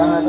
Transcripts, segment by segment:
Oh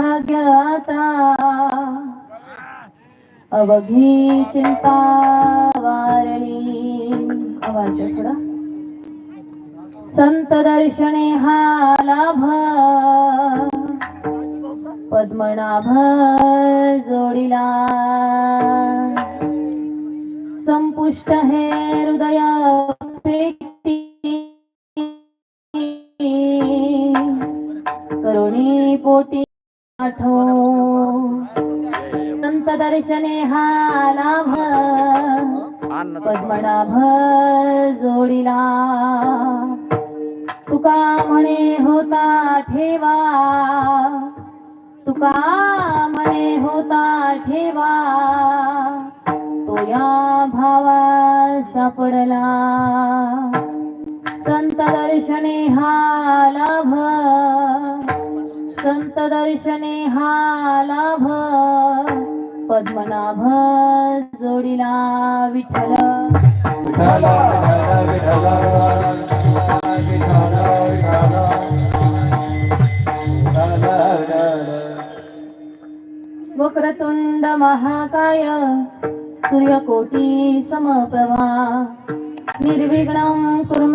आता अवघी चिंता वारणी आवाज थोडा संत दर्शने हा लाभ। पद्मनाभ जोडीला। संपुष्ट हे हृदय करुणी पोटी आठो संत दर्शने हा लाभ पद्मनाभ जोडीला। तुका म्हणे होता ठेवा। तुका म्हणे होता ठेवा। तो या भावा सापडला। संत दर्शने हा लाभ दर्शने हा लाभ पद्मनाभ जोडीला विठ्ठल. वक्रतुंड महाकाय सूर्यकोटी समप्रभा. निर्विघ्नं कुर्म